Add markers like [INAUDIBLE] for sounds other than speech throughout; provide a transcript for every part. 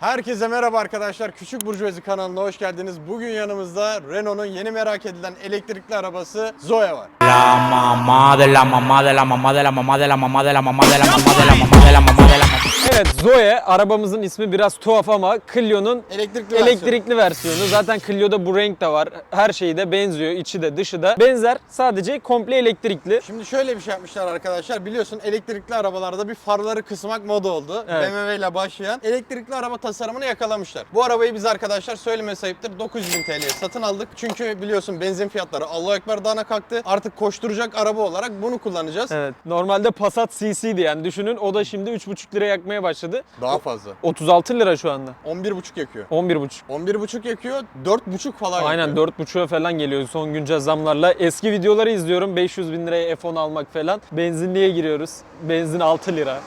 Herkese merhaba arkadaşlar. Küçük Burjuvazi kanalına hoş geldiniz. Bugün yanımızda Renault'un yeni merak edilen elektrikli arabası Zoe var. La mamá de la mamá de la mamá de la mamá de la mamá de la mamá de la mamá de la mamá de la mamá de la mamá. Evet Zoe arabamızın ismi biraz tuhaf ama Clio'nun Elektrikli versiyonu. elektrikli versiyonu. Zaten Clio'da bu renk de var. Her şeyi de benziyor. içi de dışı da benzer. Sadece komple elektrikli. Şimdi şöyle bir şey yapmışlar arkadaşlar. Biliyorsun elektrikli arabalarda bir farları kısmak moda oldu. Evet. BMW ile başlayan elektrikli araba tasarımını yakalamışlar. Bu arabayı biz arkadaşlar söyleme sayıptır 900 bin TL'ye satın aldık. Çünkü biliyorsun benzin fiyatları Allahu Ekber dağına kalktı. Artık koşturacak araba olarak bunu kullanacağız. Evet. Normalde Passat CC'di yani düşünün. O da şimdi 3,5 lira yakmaya başladı. Daha fazla. 36 lira şu anda. 11,5 yakıyor. 11,5. 11,5 yakıyor, 4,5 falan Aynen yakıyor. 4.5'a falan geliyor son güncel zamlarla. Eski videoları izliyorum. 500 bin liraya F10 almak falan. Benzinliğe giriyoruz. Benzin 6 lira.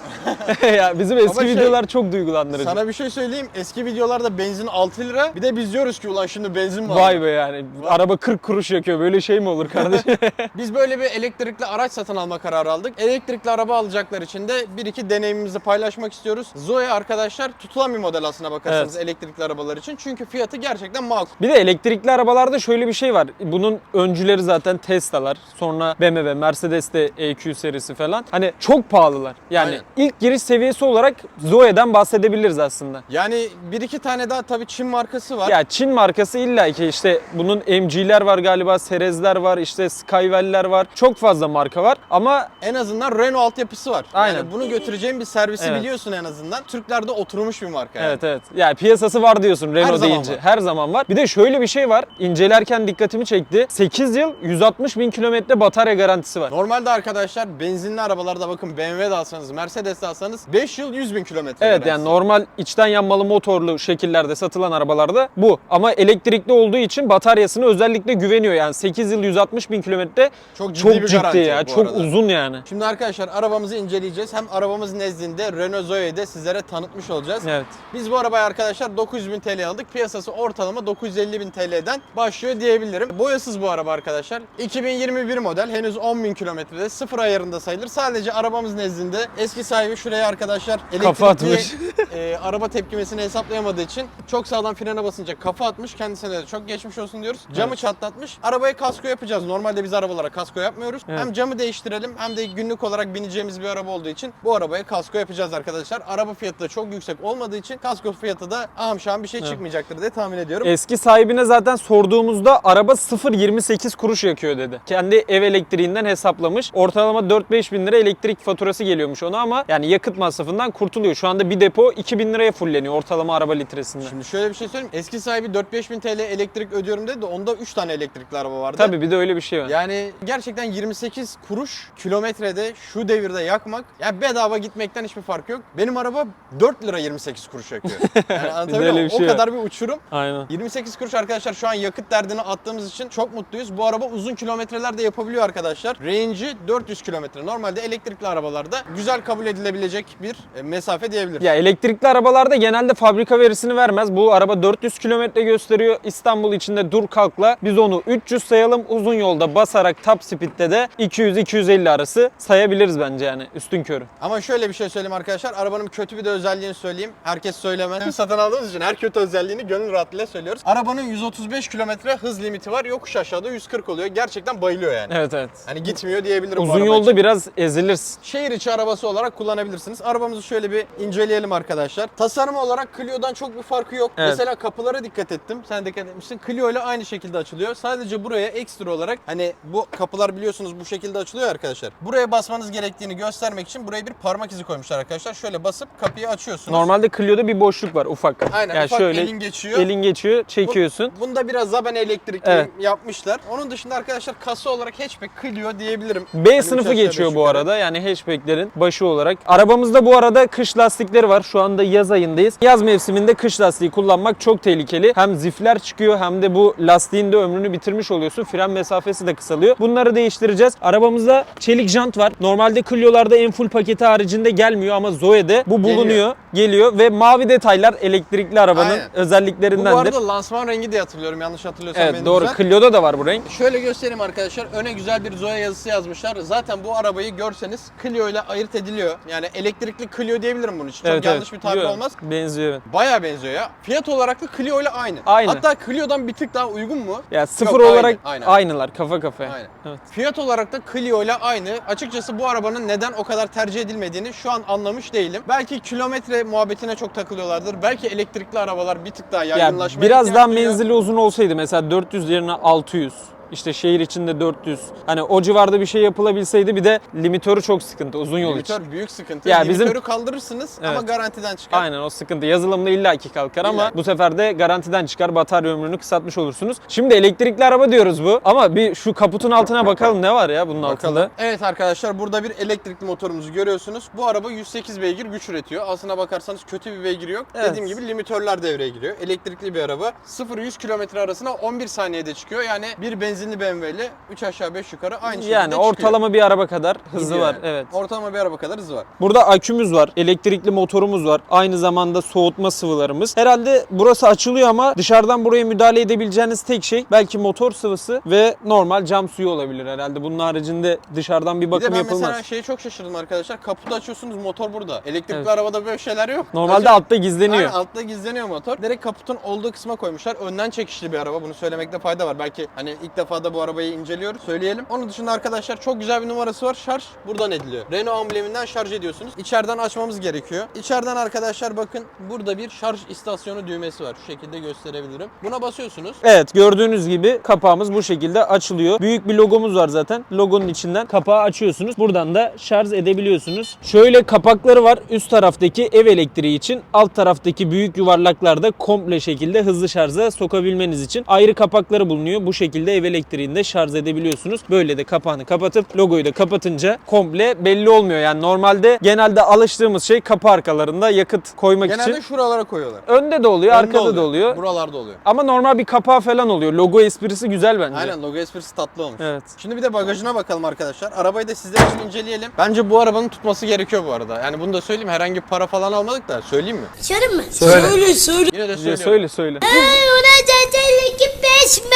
[LAUGHS] ya bizim eski Ama şey, videolar çok duygulandırıcı. Sana bir şey söyleyeyim. Eski videolarda benzin 6 lira. Bir de biz diyoruz ki ulan şimdi benzin var. Vay be yani. Araba 40 kuruş yakıyor. Böyle şey mi olur kardeşim? [LAUGHS] [LAUGHS] Biz böyle bir elektrikli araç satın alma kararı aldık. Elektrikli araba alacaklar için de bir iki deneyimimizi paylaşmak istiyoruz. Zoe arkadaşlar tutulan bir model aslına bakarsanız elektrikli arabalar için. Çünkü fiyatı gerçekten makul. bir de elektrikli arabalarda şöyle bir şey var. Bunun öncüleri zaten Tesla'lar. Sonra BMW, Mercedes de EQ serisi falan. Hani çok pahalılar. Yani Aynen. ilk giriş seviyesi olarak Zoe'den bahsedebiliriz aslında. Yani bir iki tane daha tabii Çin markası var. Ya Çin markası illa ki işte bunun MG'ler var galiba, Serez'ler var, işte Skywell'ler var. Çok fazla marka var ama En azından Renault altyapısı var. Aynen. Yani bunu götüreceğim bir servisi Evet. biliyorsun en azından. Türklerde oturmuş bir marka. yani. Evet evet. Yani piyasası var diyorsun Renault zaman deyince. var. Her zaman var. Bir de şöyle bir şey var. İncelerken dikkatimi çekti. 8 yıl 160 bin kilometre batarya garantisi var. Normalde arkadaşlar benzinli arabalarda bakın BMW de alsanız, Mercedes de alsanız 5 yıl 100 bin kilometre. Evet garantisi. yani normal içten yanmalı motorlu şekillerde satılan arabalarda bu. Ama elektrikli olduğu için bataryasına özellikle güveniyor. Yani 8 yıl 160 bin kilometre Çok ciddi çok bir ciddi garanti ya. Çok arada. uzun yani. Şimdi arkadaşlar arabamızı inceleyeceğiz. Hem arabamız nezdinde Renault Zoe'yi de sizlere tanıtmış olacağız. Evet. Biz bu arabayı arkadaşlar 900 bin TL aldık. Piyasası ortalama 950 bin TL'den başlıyor diyebilirim. Boyasız bu araba arkadaşlar. 2021 model. Henüz 10 bin kilometrede. Sıfır ayarında sayılır. Sadece arabamız nezdinde eski sahibi şuraya arkadaşlar Kafa atmış. elektrikli [LAUGHS] e, araba tepkimesini hesaplayamadığı için çok sağlam frene basınca kafa atmış. Kendisine de çok geçmiş olsun diyoruz. Camı Evet. çatlatmış. Arabaya kasko yapacağız. Normalde biz arabalara kasko yapmıyoruz. Evet. Hem camı değiştirelim hem de günlük olarak bineceğimiz bir araba olduğu için bu arabaya kasko yapacağız arkadaşlar. Araba fiyatı da çok yüksek olmadığı için kasko fiyatı da ahım şahım bir şey çıkmayacaktır diye tahmin ediyorum. Eski sahibine zaten sorduğumuzda araba 0.28 kuruş yakıyor dedi. Kendi ev elektriğinden hesaplamış. Ortalama 4-5 bin lira elektrik faturası geliyormuş ona ama yani yakıt masrafından kurtuluyor. Şu anda bir depo 2000 liraya fulleniyor ortalama araba litresinden. Şimdi şöyle bir şey söyleyeyim. Eski sahibi 4-5 bin TL elektrik ödüyorum dedi de onda 3 tane elektrikli araba vardı. Tabii bir de öyle bir şey var. Yani gerçekten 28 kuruş kilometrede şu devirde yakmak ya bedava gitmekten hiçbir fark yok. Benim araba 4 lira 28 kuruş yakıyor. [LAUGHS] Yani anlatabiliyor muyum? şey O kadar bir uçurum. Aynen. 28 kuruş arkadaşlar şu an yakıt derdini attığımız için çok mutluyuz. Bu araba uzun kilometreler de yapabiliyor arkadaşlar. Range'i 400 kilometre. Normalde elektrikli arabalarda güzel kabul edilebilecek bir e, mesafe diyebiliriz. Ya elektrikli arabalarda genelde fabrika verisini vermez. Bu araba 400 kilometre gösteriyor. İstanbul içinde dur kalkla. Biz onu 300 sayalım. Uzun yolda basarak top speed'de de 200-250 arası sayabiliriz bence yani üstün körü. Ama şöyle bir şey söyleyeyim arkadaşlar. Arabanın kötü bir de özelliğini söyleyeyim. Herkes söylemez. Biz [LAUGHS] satın aldığımız için her kötü özelliğini gönül rahatlığıyla söylüyoruz. Arabanın 135 kilometre hız limiti var. Yokuş aşağıda 140 oluyor. Gerçekten bayılıyor yani. Evet evet. Hani gitmiyor diyebilirim Uzun yolda için. biraz ezilirsin. Şehir içi arabası olarak kullanabilirsiniz. Arabamızı şöyle bir inceleyelim arkadaşlar. Tasarım olarak Clio'dan çok bir farkı yok. Evet. Mesela kapılara dikkat ettim. Sen dikkat etmişsin. Clio ile aynı şekilde açılıyor. Sadece buraya ekstra olarak hani bu kapılar biliyorsunuz bu şekilde açılıyor arkadaşlar. Buraya basmanız gerektiğini göstermek için buraya bir parmak izi koymuşlar arkadaşlar. Şöyle basıp kapıyı açıyorsunuz. Normalde Clio'da bir boşluk var ufak. Aynen Yani ufak şöyle elin geçiyor. elin geçiyor, çekiyorsun. Bu- Bunda biraz Zaben elektrikli Evet. yapmışlar. Onun dışında arkadaşlar kasa olarak hatchback Clio diyebilirim. B Hani sınıfı geçiyor bu arada. Yani hatchbacklerin başı olarak. Arabamızda bu arada kış lastikleri var. Şu anda yaz ayındayız. Yaz mevsiminde kış lastiği kullanmak çok tehlikeli. Hem zifler çıkıyor hem de bu lastiğin de ömrünü bitirmiş oluyorsun. Fren mesafesi de kısalıyor. Bunları değiştireceğiz. Arabamızda çelik jant var. Normalde Clio'larda en full paketi haricinde gelmiyor ama Zoe'de bu bulunuyor. Geliyor, ve mavi detaylar elektrikli arabanın Aynen. Bu, bu özelliklerindendir. arada lansman rengi diye hatırlıyorum yanlış hatırlıyorsam evet doğru. düzelt. Clio'da da var bu renk. Şöyle göstereyim arkadaşlar. Öne güzel bir Zoe yazısı yazmışlar. Zaten bu arabayı görseniz Clio ile ayırt ediliyor. Yani elektrikli Clio diyebilirim bunun için. Çok yanlış bir tabir Yo, olmaz. Benziyor evet. Bayağı benziyor ya. Fiyat olarak da Clio ile aynı. Aynı. Hatta Clio'dan bir tık daha uygun mu? Ya sıfır aynı, olarak aynen. aynılar kafa kafaya. Aynen. Evet. Fiyat olarak da Clio ile aynı. Açıkçası bu arabanın neden o kadar tercih edilmediğini şu an anlamış değilim. Belki kilometre muhabbetine çok takılıyorlardır. Belki elektrikli arabalar bir tık daha Ya yaygınlaşmaya biraz ihtiyaç daha menzili uzun olsaydı mesela 400 yerine 600 işte şehir içinde 400. Hani o civarda bir şey yapılabilseydi bir de limitörü çok sıkıntı uzun yol için. Limitör büyük sıkıntı. Ya Ya bizim- kaldırırsınız ama Evet. garantiden çıkar. Aynen o sıkıntı. Yazılımda illaki kalkar ama İlla. bu sefer de garantiden çıkar. Batarya ömrünü kısaltmış olursunuz. Şimdi elektrikli araba diyoruz bu. Ama bir şu kaputun altına bakalım ne var ya bunun altında. Evet arkadaşlar burada bir elektrikli motorumuzu görüyorsunuz. Bu araba 108 beygir güç üretiyor. Aslına bakarsanız kötü bir beygiri yok. Evet. Dediğim gibi limitörler devreye giriyor. Elektrikli bir araba. 0-100 kilometre arasına 11 saniyede çıkıyor. Yani bir benzinli BMW ile 3 aşağı 5 yukarı aynı şekilde Yani çıkıyor. ortalama bir araba kadar hızı Gidiyor var. yani. Evet. Ortalama bir araba kadar hızı var. Burada akümüz var, elektrikli motorumuz var, aynı zamanda soğutma sıvılarımız. Herhalde burası açılıyor ama dışarıdan buraya müdahale edebileceğiniz tek şey belki motor sıvısı ve normal cam suyu olabilir herhalde. Bunun haricinde dışarıdan bir Bir bakım de ben yapılmaz. mesela şeye çok şaşırdım arkadaşlar. Kaputu açıyorsunuz motor burada. Elektrikli Evet. arabada böyle şeyler yok. Normalde Açıp- altta gizleniyor. Aynen, altta gizleniyor motor. Direkt kaputun olduğu kısma koymuşlar. Önden çekişli bir araba. Bunu söylemekte fayda var. Belki hani ilk defa da bu arabayı inceliyoruz. Söyleyelim. Onun dışında arkadaşlar çok güzel bir numarası var. Şarj buradan ediliyor. Renault ambleminden şarj ediyorsunuz. İçeriden açmamız gerekiyor. İçeriden arkadaşlar bakın burada bir şarj istasyonu düğmesi var. Şu şekilde gösterebilirim. Buna basıyorsunuz. Evet gördüğünüz gibi kapağımız bu şekilde açılıyor. Büyük bir logomuz var zaten. Logonun içinden kapağı açıyorsunuz. Buradan da şarj edebiliyorsunuz. Şöyle kapakları var. Üst taraftaki ev elektriği için. Alt taraftaki büyük yuvarlaklarda komple şekilde hızlı şarja sokabilmeniz için ayrı kapakları bulunuyor. Bu şekilde ev elektriğinde şarj edebiliyorsunuz. Böyle de kapağını kapatıp logoyu da kapatınca komple belli olmuyor. Yani normalde genelde alıştığımız şey kapı arkalarında yakıt koymak Genelde için. şuralara koyuyorlar. Önde de oluyor, Önde arkada da oluyor. Buralarda oluyor. Ama normal bir kapağı falan oluyor. Logo esprisi güzel bence. Aynen logo esprisi tatlı olmuş. Evet. Şimdi bir de bagajına bakalım arkadaşlar. Arabayı da sizler için inceleyelim. Bence bu arabanın tutması gerekiyor bu arada. Yani bunu da söyleyeyim. Herhangi bir para falan almadık da söyleyeyim mi? Söyleyeyim mi? Söyle. Söyle söyle. Yine de söylüyorum. söyle söyle. Ona dedeli ki beşme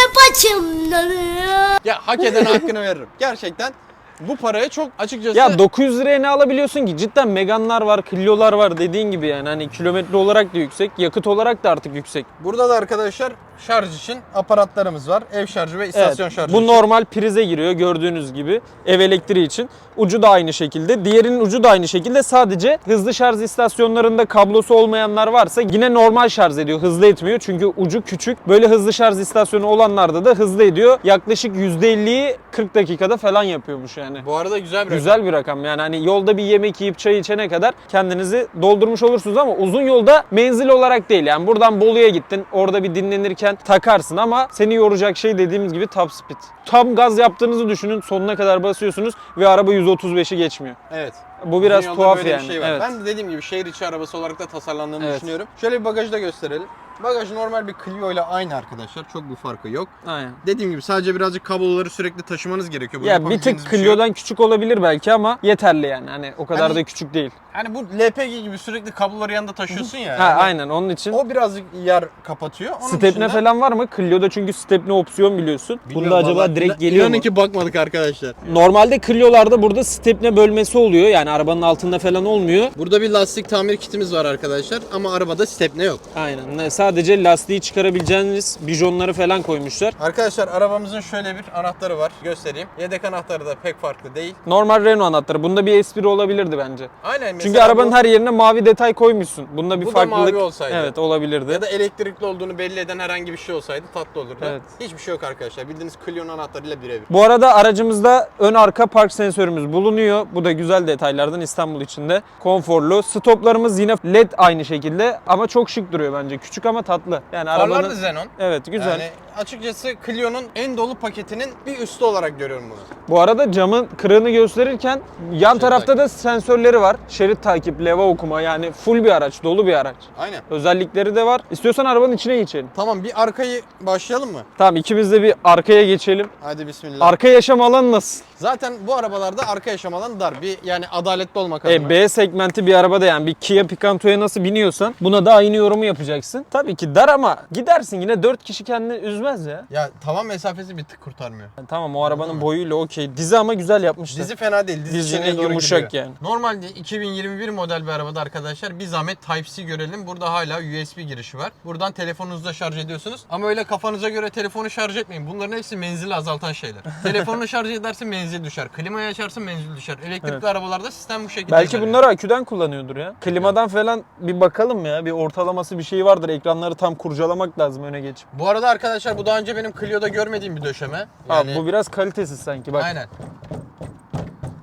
paçımdan. Ya hak eden hakkını veririm. Gerçekten bu paraya çok açıkçası Ya 900 liraya ne alabiliyorsun ki? Cidden Meganlar var, Clio'lar var dediğin gibi yani. Hani kilometre olarak da yüksek, yakıt olarak da artık yüksek. burada da arkadaşlar şarj için aparatlarımız var. Ev şarjı ve istasyon şarjı. bu için. normal prize giriyor gördüğünüz gibi. Ev elektriği için. Ucu da aynı şekilde. Diğerinin ucu da aynı şekilde. Sadece hızlı şarj istasyonlarında kablosu olmayanlar varsa yine normal şarj ediyor. Hızlı etmiyor. Çünkü ucu küçük. Böyle hızlı şarj istasyonu olanlarda da hızlı ediyor. Yaklaşık %50'yi 40 dakikada falan yapıyormuş yani. Bu arada güzel bir Güzel bir rakam yani hani yolda bir yemek yiyip çay içene kadar kendinizi doldurmuş olursunuz ama uzun yolda menzil olarak değil yani buradan Bolu'ya gittin orada bir dinlenirken takarsın ama seni yoracak şey dediğimiz gibi top speed. Tam gaz yaptığınızı düşünün sonuna kadar basıyorsunuz ve araba 135'i geçmiyor. Evet. Bu biraz Dünyada tuhaf böyle bir yani. şey var. Evet. Ben de dediğim gibi şehir içi arabası olarak da tasarlandığını Evet. düşünüyorum. Şöyle bir bagajı da gösterelim. Bagaj normal bir Clio ile aynı arkadaşlar. Çok bir farkı yok. Aynen. Dediğim gibi sadece birazcık kabloları sürekli taşımanız gerekiyor. Bunu Ya bir tık şey yok. Clio'dan küçük olabilir belki ama yeterli yani. Hani o kadar Hani- da küçük değil. Hani bu LPG gibi sürekli kabloları yanında taşıyorsun ya. Ha yani aynen onun için. O birazcık yer kapatıyor. Onun Stepne dışında- falan var mı? Clio'da çünkü stepne opsiyon biliyorsun. Bilmiyorum Bunda acaba vallahi. direkt geliyor mu? ki bakmadık arkadaşlar. Normalde Clio'larda burada stepne bölmesi oluyor. Yani arabanın altında falan olmuyor. Burada bir lastik tamir kitimiz var arkadaşlar ama arabada stepne yok. Aynen. Ne- Sadece lastiği çıkarabileceğiniz bijonları falan koymuşlar. Arkadaşlar arabamızın şöyle bir anahtarı var. Göstereyim. Yedek anahtarı da pek farklı değil. Normal Renault anahtarı. Bunda bir espri olabilirdi bence. Aynen Çünkü arabanın bu- her yerine mavi detay koymuşsun. Bunda bir Bu da farklılık mavi olsaydı. Evet, olabilirdi. ya da elektrikli olduğunu belli eden herhangi bir şey olsaydı tatlı olurdu. Evet. Hiçbir şey yok arkadaşlar. Bildiğiniz Clio'nun anahtarıyla birebir. Bu arada aracımızda ön arka park sensörümüz bulunuyor. Bu da güzel detaylardan İstanbul içinde. Konforlu. Stoplarımız yine LED aynı şekilde ama çok şık duruyor bence. Küçük ama ama tatlı. Yani Farlar da arabanın Xenon. Evet güzel. Yani açıkçası Clio'nun en dolu paketinin bir üstü olarak görüyorum bunu. Bu arada camın kırığını gösterirken yan tarafta da sensörleri var. Şerit takip, leva okuma yani full bir araç, dolu bir araç. Aynen. Özellikleri de var. İstiyorsan arabanın içine geçelim. Tamam bir arkayı başlayalım mı? Tamam ikimiz de bir arkaya geçelim. Hadi bismillah. Arka yaşam alanı nasıl? Zaten bu arabalarda arka yaşam alanı dar. Bir yani adaletli olmak adına. E, B segmenti bir arabada yani bir Kia Picanto'ya nasıl biniyorsan buna da aynı yorumu yapacaksın. Tabii ki dar ama gidersin yine 4 kişi kendini üzmez ya. Ya tavan mesafesi bir tık kurtarmıyor. Yani tamam o arabanın boyuyla okey. Dizi ama güzel yapmışlar. Dizi fena değil. Dizi içeriye doğru yumuşak gidiyor. yani. Normalde 2021 model bir arabada arkadaşlar bir zahmet Type-C görelim. Burada hala USB girişi var. Buradan telefonunuzda şarj ediyorsunuz. Ama öyle kafanıza göre telefonu şarj etmeyin. Bunların hepsi menzili azaltan şeyler. [LAUGHS] Telefonunu şarj edersin menzil düşer. Klimayı açarsın menzil düşer. Elektrikli Evet. arabalarda sistem bu şekilde. Belki ilerliyor. bunları aküden kullanıyordur ya. Klimadan falan bir bakalım ya. Bir ortalaması bir şey vardır. Ekranları tam kurcalamak lazım öne geçip. Bu arada arkadaşlar bu daha önce benim Clio'da görmediğim bir döşeme. Abi Yani bu biraz kalitesiz sanki bak. aynen.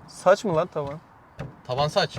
Saç mı lan tavan? Tavan saç.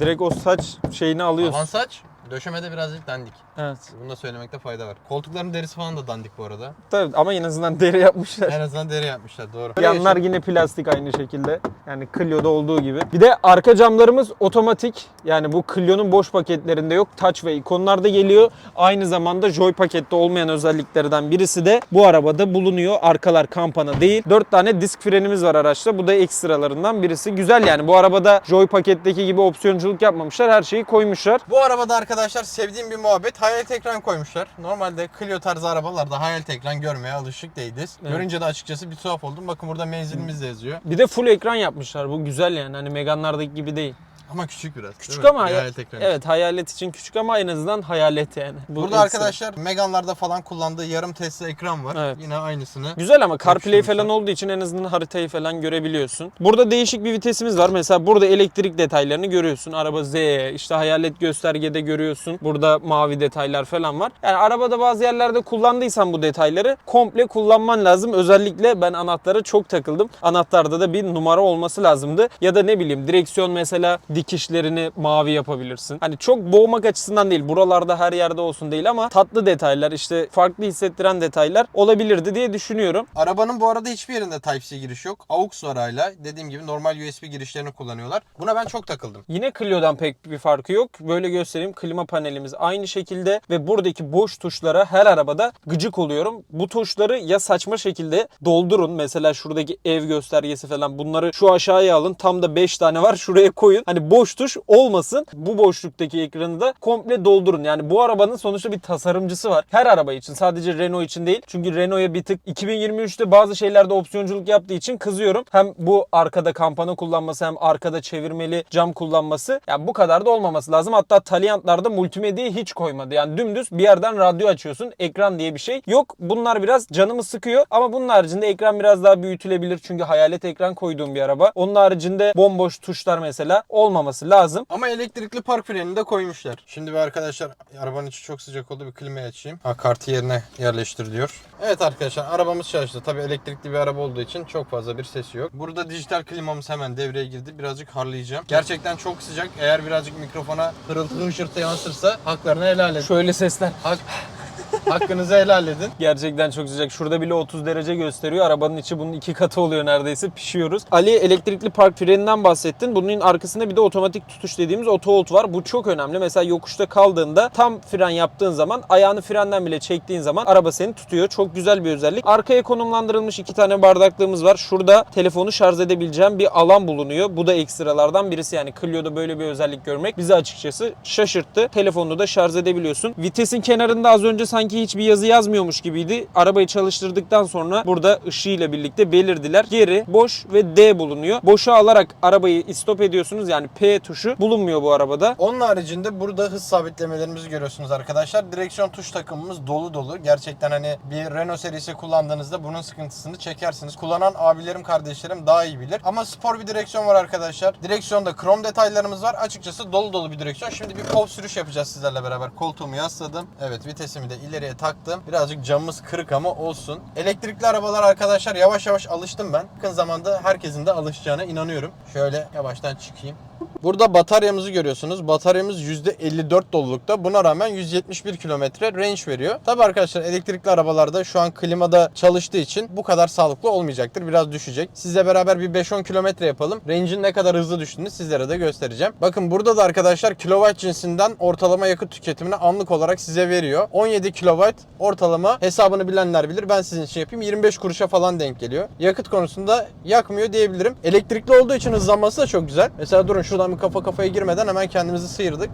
Direkt o saç şeyini alıyorsun. Tavan saç. Döşemede birazcık dandik. Evet. Bunu da söylemekte fayda var. Koltukların derisi falan da dandik bu arada. Tabii ama en azından deri yapmışlar. En azından deri yapmışlar doğru. Yanlar yine plastik aynı şekilde. Yani Clio'da olduğu gibi. Bir de arka camlarımız otomatik. Yani bu Clio'nun boş paketlerinde yok. Touch ve ikonlarda geliyor. Aynı zamanda Joy pakette olmayan özelliklerden birisi de bu arabada bulunuyor. Arkalar kampana değil. 4 tane disk frenimiz var araçta. Bu da ekstralarından birisi. Güzel yani. Bu arabada Joy paketteki gibi opsiyonculuk yapmamışlar. Her şeyi koymuşlar. Bu arabada arkadaşlar sevdiğim bir muhabbet hayalet ekran koymuşlar. Normalde Clio tarzı arabalarda hayalet ekran görmeye alışık değiliz. Evet. Görünce de açıkçası bir tuhaf oldum. Bakın burada menzilimiz de yazıyor. Bir de full ekran yapmışlar. Bu güzel yani. Hani Megane'lardaki gibi değil. Ama küçük biraz. Küçük ama hayalet ekranı. Evet hayalet için küçük ama en azından hayalet yani. Bu Burada ekstra. arkadaşlar Megane'larda falan kullandığı yarım Tesla ekran var. Evet. Yine aynısını. Güzel ama CarPlay falan olduğu için en azından haritayı falan görebiliyorsun. Burada değişik bir vitesimiz var. Mesela burada elektrik detaylarını görüyorsun. Araba Z, işte hayalet göstergede görüyorsun. Burada mavi detaylar falan var. Yani arabada bazı yerlerde kullandıysan bu detayları komple kullanman lazım. Özellikle ben anahtara çok takıldım. Anahtarda da bir numara olması lazımdı. Ya da ne bileyim direksiyon mesela dikişlerini mavi yapabilirsin. Hani çok boğmak açısından değil. Buralarda her yerde olsun değil ama tatlı detaylar işte farklı hissettiren detaylar olabilirdi diye düşünüyorum. Arabanın bu arada hiçbir yerinde Type-C giriş yok. AUX var hala. Dediğim gibi normal USB girişlerini kullanıyorlar. Buna ben çok takıldım. Yine Clio'dan pek bir farkı yok. Böyle göstereyim. Klima panelimiz aynı şekilde ve buradaki boş tuşlara her arabada gıcık oluyorum. Bu tuşları ya saçma şekilde doldurun. Mesela şuradaki ev göstergesi falan bunları şu aşağıya alın. Tam da 5 tane var. Şuraya koyun. Hani boş tuş olmasın. Bu boşluktaki ekranı da komple doldurun. Yani bu arabanın sonuçta bir tasarımcısı var. Her araba için. Sadece Renault için değil. Çünkü Renault'a bir tık 2023'te bazı şeylerde opsiyonculuk yaptığı için kızıyorum. Hem bu arkada kampana kullanması hem arkada çevirmeli cam kullanması. Yani bu kadar da olmaması lazım. Hatta Taliant'larda multimedyayı hiç koymadı. Yani dümdüz bir yerden radyo açıyorsun. Ekran diye bir şey yok. Bunlar biraz canımı sıkıyor. Ama bunun haricinde ekran biraz daha büyütülebilir. Çünkü hayalet ekran koyduğum bir araba. Onun haricinde bomboş tuşlar mesela olmaması lazım. Ama elektrikli park frenini de koymuşlar. Şimdi bir arkadaşlar arabanın içi çok sıcak oldu bir klimayı açayım. Ha kartı yerine yerleştir diyor. Evet arkadaşlar arabamız çalıştı. Tabii elektrikli bir araba olduğu için çok fazla bir sesi yok. Burada dijital klimamız hemen devreye girdi. Birazcık harlayacağım. Gerçekten çok sıcak. Eğer birazcık mikrofona hırıltı hışırtı yansırsa haklarını helal edin. Şöyle sesler. Hak, hakkınızı helal edin. Gerçekten çok sıcak. Şurada bile 30 derece gösteriyor. Arabanın içi bunun iki katı oluyor neredeyse. Pişiyoruz. Ali elektrikli park freninden bahsettin. Bunun arkasında bir de otomatik tutuş dediğimiz auto hold var. Bu çok önemli. Mesela yokuşta kaldığında tam fren yaptığın zaman ayağını frenden bile çektiğin zaman araba seni tutuyor. Çok güzel bir özellik. Arkaya konumlandırılmış iki tane bardaklığımız var. Şurada telefonu şarj edebileceğim bir alan bulunuyor. Bu da ekstralardan birisi. Yani Clio'da böyle bir özellik görmek bizi açıkçası şaşırttı. Telefonunu da şarj edebiliyorsun. Vitesin kenarında az önce sanki hiçbir yazı yazmıyormuş gibiydi. Arabayı çalıştırdıktan sonra burada ışığıyla birlikte belirdiler. Geri, boş ve D bulunuyor. Boşa alarak arabayı istop ediyorsunuz. Yani P tuşu bulunmuyor bu arabada. Onun haricinde burada hız sabitlemelerimizi görüyorsunuz arkadaşlar. Direksiyon tuş takımımız dolu dolu. Gerçekten hani bir Renault serisi kullandığınızda bunun sıkıntısını çekersiniz. Kullanan abilerim, kardeşlerim daha iyi bilir. Ama spor bir direksiyon var arkadaşlar. Direksiyonda krom detaylarımız var. Açıkçası dolu dolu bir direksiyon. Şimdi bir kol sürüş yapacağız sizlerle beraber. Koltuğumu yasladım. Evet vitesimi de ileriye taktım. Birazcık camımız kırık ama olsun. Elektrikli arabalar arkadaşlar yavaş yavaş alıştım ben. Yakın zamanda herkesin de alışacağına inanıyorum. Şöyle yavaştan çıkayım. Burada bataryamızı görüyorsunuz. Bataryamız %54 dolulukta. Buna rağmen 171 kilometre range veriyor. Tabi arkadaşlar elektrikli arabalarda şu an klimada çalıştığı için bu kadar sağlıklı olmayacaktır. Biraz düşecek. Sizle beraber bir 5-10 kilometre yapalım. Range'in ne kadar hızlı düştüğünü sizlere de göstereceğim. Bakın burada da arkadaşlar kilowatt cinsinden ortalama yakıt tüketimini anlık olarak size veriyor. 17 kilowatt ortalama hesabını bilenler bilir. Ben sizin için yapayım. 25 kuruşa falan denk geliyor. Yakıt konusunda yakmıyor diyebilirim. Elektrikli olduğu için hızlanması da çok güzel. Mesela durun şuradan bir kafa kafaya girmeden hemen kendimizi sıyırdık.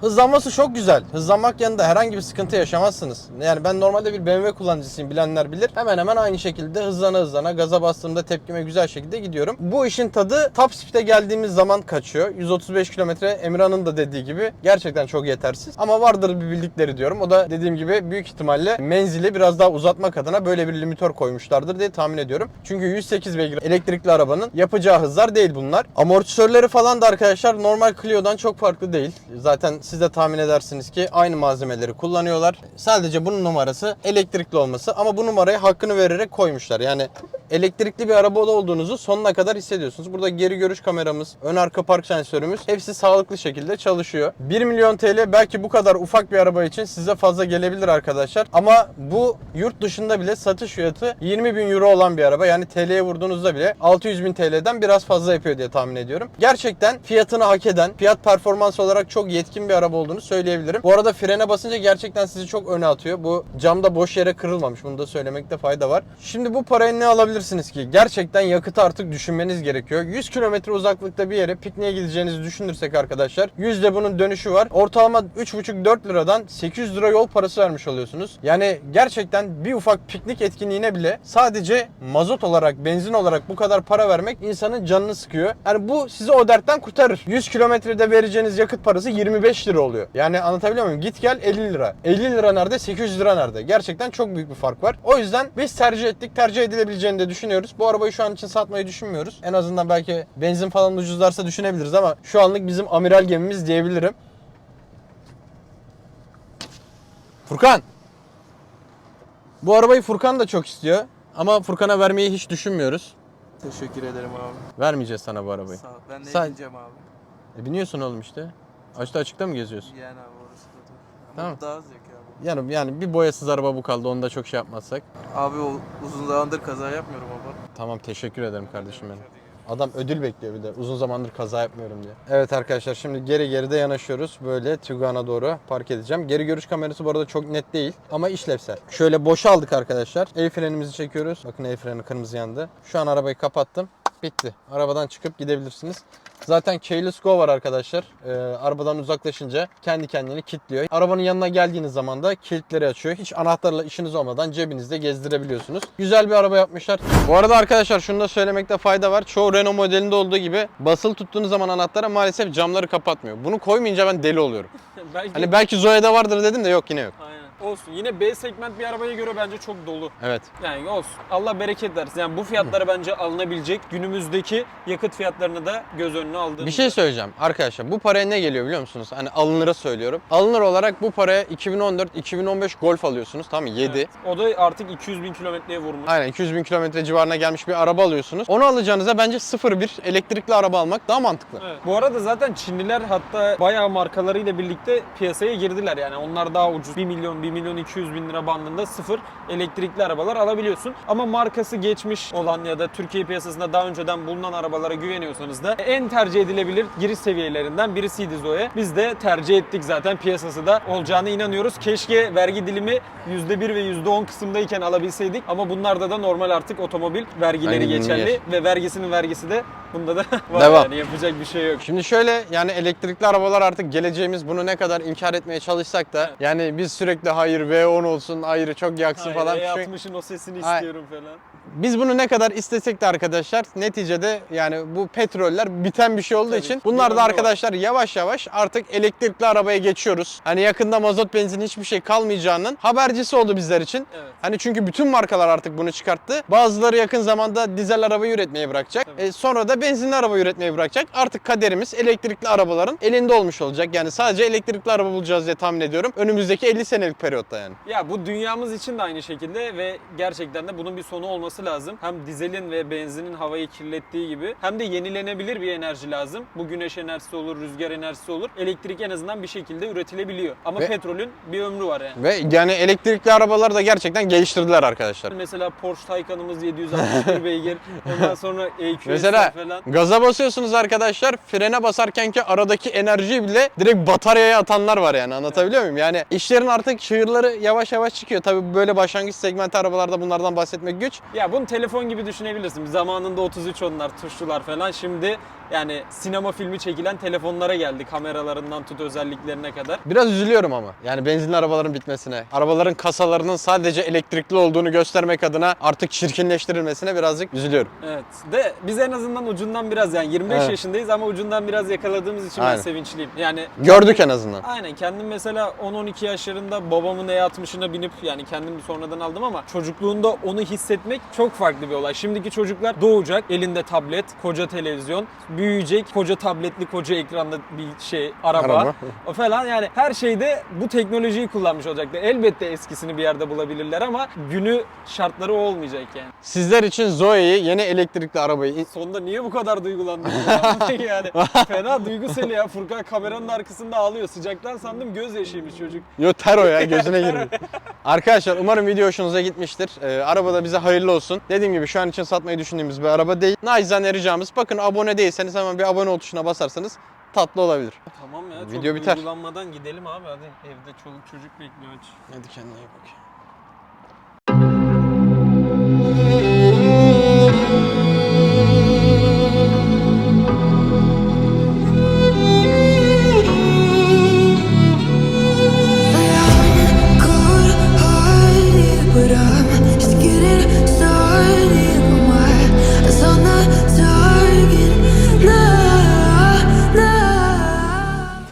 Hızlanması çok güzel. Hızlanmak yanında herhangi bir sıkıntı yaşamazsınız. Yani ben normalde bir BMW kullanıcısıyım bilenler bilir. Hemen hemen aynı şekilde hızlana hızlana gaza bastığımda tepkime güzel şekilde gidiyorum. Bu işin tadı top speed'e geldiğimiz zaman kaçıyor. 135 kilometre Emirhan'ın da dediği gibi gerçekten çok yetersiz. Ama vardır bir bildikleri diyorum. O da dediğim gibi büyük ihtimalle menzili biraz daha uzatmak adına böyle bir limitör koymuşlardır diye tahmin ediyorum. Çünkü 108 beygir elektrikli arabanın yapacağı hızlar değil bunlar. Amortisörleri falan da arkadaşlar normal Clio'dan çok farklı değil. Zaten siz de tahmin edersiniz ki aynı malzemeleri kullanıyorlar. Sadece bunun numarası elektrikli olması ama bu numarayı hakkını vererek koymuşlar. Yani elektrikli bir arabada olduğunuzu sonuna kadar hissediyorsunuz. Burada geri görüş kameramız, ön arka park sensörümüz hepsi sağlıklı şekilde çalışıyor. 1 milyon TL belki bu kadar ufak bir araba için size fazla gelebilir arkadaşlar. Ama bu yurt dışında bile satış fiyatı 20 bin euro olan bir araba. Yani TL'ye vurduğunuzda bile 600 bin TL'den biraz fazla yapıyor diye tahmin ediyorum. Gerçekten fiyatını hak eden, fiyat performans olarak çok yetkin bir araba olduğunu söyleyebilirim. Bu arada frene basınca gerçekten sizi çok öne atıyor. Bu camda boş yere kırılmamış. Bunu da söylemekte fayda var. Şimdi bu paraya ne alabilirsiniz ki? Gerçekten yakıtı artık düşünmeniz gerekiyor. 100 kilometre uzaklıkta bir yere pikniğe gideceğinizi düşünürsek arkadaşlar yüzde bunun dönüşü var. Ortalama 3,5-4 liradan 800 lira yol parası vermiş oluyorsunuz. Yani gerçekten bir ufak piknik etkinliğine bile sadece mazot olarak, benzin olarak bu kadar para vermek insanın canını sıkıyor. Yani bu sizi o dertten kurtarır. 100 kilometrede vereceğiniz yakıt parası 25 lira oluyor. Yani anlatabiliyor muyum? Git gel 50 lira. 50 lira nerede? 800 lira nerede? Gerçekten çok büyük bir fark var. O yüzden biz tercih ettik. Tercih edilebileceğini de düşünüyoruz. Bu arabayı şu an için satmayı düşünmüyoruz. En azından belki benzin falan ucuzlarsa düşünebiliriz ama şu anlık bizim amiral gemimiz diyebilirim. Furkan. Bu arabayı Furkan da çok istiyor. Ama Furkan'a vermeyi hiç düşünmüyoruz. Teşekkür ederim abi. Vermeyeceğiz sana bu arabayı. Sağ ol. Ben ne Sen- bineceğim abi? E biniyorsun oğlum işte. Açta açıkta mı geziyorsun? Yani abi orası doğru. Ama Tamam. daha zevk abi. Yani yani bir boyasız araba bu kaldı. Onu da çok şey yapmazsak. Abi o uzun zamandır kaza yapmıyorum abi. Tamam teşekkür ederim kardeşim benim. Adam ödül bekliyor bir de. Uzun zamandır kaza yapmıyorum diye. Evet arkadaşlar şimdi geri geride yanaşıyoruz. Böyle Tiguan'a doğru park edeceğim. Geri görüş kamerası bu arada çok net değil ama işlevsel. Şöyle boşa aldık arkadaşlar. El frenimizi çekiyoruz. Bakın el freni kırmızı yandı. Şu an arabayı kapattım. Bitti. Arabadan çıkıp gidebilirsiniz. Zaten Keyless Go var arkadaşlar. Ee, arabadan uzaklaşınca kendi kendini kilitliyor. Arabanın yanına geldiğiniz zaman da kilitleri açıyor. Hiç anahtarla işiniz olmadan cebinizde gezdirebiliyorsunuz. Güzel bir araba yapmışlar. Bu arada arkadaşlar şunu da söylemekte fayda var. Çoğu Renault modelinde olduğu gibi basılı tuttuğunuz zaman anahtara maalesef camları kapatmıyor. Bunu koymayınca ben deli oluyorum. [LAUGHS] belki Hani belki Zoe'de vardır dedim de yok yine yok. Aynen. Olsun. Yine B segment bir arabaya göre bence çok dolu. Evet. Yani olsun. Allah bereket versin. Yani bu fiyatlara bence alınabilecek günümüzdeki yakıt fiyatlarını da göz önüne aldığımızda. Bir şey söyleyeceğim arkadaşlar. Bu paraya ne geliyor biliyor musunuz? Hani alınıra söylüyorum. Alınır olarak bu paraya 2014-2015 Golf alıyorsunuz. Tamam mı? 7. Evet. O da artık 200 bin kilometreye vurmuş. Aynen 200 bin kilometre civarına gelmiş bir araba alıyorsunuz. Onu alacağınıza bence 0.1 elektrikli araba almak daha mantıklı. Evet. Bu arada zaten Çinliler hatta bayağı markalarıyla birlikte piyasaya girdiler. Yani onlar daha ucuz. 1 milyon, 1 milyon 200 bin lira bandında sıfır elektrikli arabalar alabiliyorsun. Ama markası geçmiş olan ya da Türkiye piyasasında daha önceden bulunan arabalara güveniyorsanız da en tercih edilebilir giriş seviyelerinden birisiydi Zoe. Biz de tercih ettik zaten piyasası da olacağına inanıyoruz. Keşke vergi dilimi %1 ve %10 kısımdayken alabilseydik ama bunlarda da normal artık otomobil vergileri Aynen, geçerli yer. ve vergisinin vergisi de bunda da [LAUGHS] var Devam. yani yapacak bir şey yok. Şimdi şöyle yani elektrikli arabalar artık geleceğimiz bunu ne kadar inkar etmeye çalışsak da yani biz sürekli hayır V10 olsun hayır çok yaksın Hayır, falan. Şu- E60'ın o sesini Ay- istiyorum falan. Biz bunu ne kadar istesek de arkadaşlar neticede yani bu petroller biten bir şey olduğu Tabii, için bunlar da var. arkadaşlar yavaş yavaş artık elektrikli arabaya geçiyoruz. Hani yakında mazot benzin hiçbir şey kalmayacağının habercisi oldu bizler için. Evet. Hani çünkü bütün markalar artık bunu çıkarttı. Bazıları yakın zamanda dizel araba üretmeye bırakacak. Tabii. E, sonra da benzinli araba üretmeye bırakacak. Artık kaderimiz elektrikli arabaların elinde olmuş olacak. Yani sadece elektrikli araba bulacağız diye tahmin ediyorum. Önümüzdeki 50 senelik periyotta yani. Ya bu dünyamız için de aynı şekilde ve gerçekten de bunun bir sonu olması olması lazım. Hem dizelin ve benzinin havayı kirlettiği gibi hem de yenilenebilir bir enerji lazım. Bu güneş enerjisi olur, rüzgar enerjisi olur. Elektrik en azından bir şekilde üretilebiliyor. Ama Ve- petrolün bir ömrü var yani. Ve yani elektrikli arabaları da gerçekten geliştirdiler arkadaşlar. Mesela Porsche Taycan'ımız 761 beygir. Ondan sonra EQS [LAUGHS] Mesela falan. gaza basıyorsunuz arkadaşlar frene basarken ki aradaki enerjiyi bile direkt bataryaya atanlar var yani anlatabiliyor muyum? Yani işlerin artık çığırları yavaş yavaş çıkıyor. Tabii böyle başlangıç segmenti arabalarda bunlardan bahsetmek güç. Ya bunu telefon gibi düşünebilirsin. Zamanında 33 onlar, tuşlular falan. Şimdi yani sinema filmi çekilen telefonlara geldi. Kameralarından tut özelliklerine kadar. Biraz üzülüyorum ama. Yani benzinli arabaların bitmesine, arabaların kasalarının sadece elektrikli olduğunu göstermek adına artık çirkinleştirilmesine birazcık üzülüyorum. Evet. De biz en azından ucundan biraz yani 25 Evet. yaşındayız ama ucundan biraz yakaladığımız için Aynen. ben sevinçliyim. Yani Gördük en azından. Aynen kendim mesela 10-12 yaşlarında babamın E60'ına binip yani kendim sonradan aldım ama çocukluğunda onu hissetmek çok farklı bir olay. Şimdiki çocuklar doğacak elinde tablet, koca televizyon, büyüyecek koca tabletli koca ekranlı bir şey araba, Araba. o falan yani her şeyde bu teknolojiyi kullanmış olacaklar. Elbette eskisini bir yerde bulabilirler ama günü şartları o olmayacak yani. Sizler için Zoe'yi yeni elektrikli arabayı Sonunda niye bu kadar duygulandın ya? [LAUGHS] [LAUGHS] yani fena duygusel ya. Furkan kameranın arkasında ağlıyor. Sıcaktan sandım gözyaşıymış çocuk. Yo ter o ya gözüne [LAUGHS] girmiyor. Arkadaşlar umarım video hoşunuza gitmiştir. Ee, araba da bize hayırlı olsun. Dediğim gibi şu an için satmayı düşündüğümüz bir araba değil. Nacizane ricamız bakın abone değilseniz hemen bir abone ol tuşuna basarsanız tatlı olabilir. Tamam ya çok Video biter. duygulanmadan gidelim abi hadi. Evde çoluk çocuk bekliyor aç. Hadi kendine iyi bak.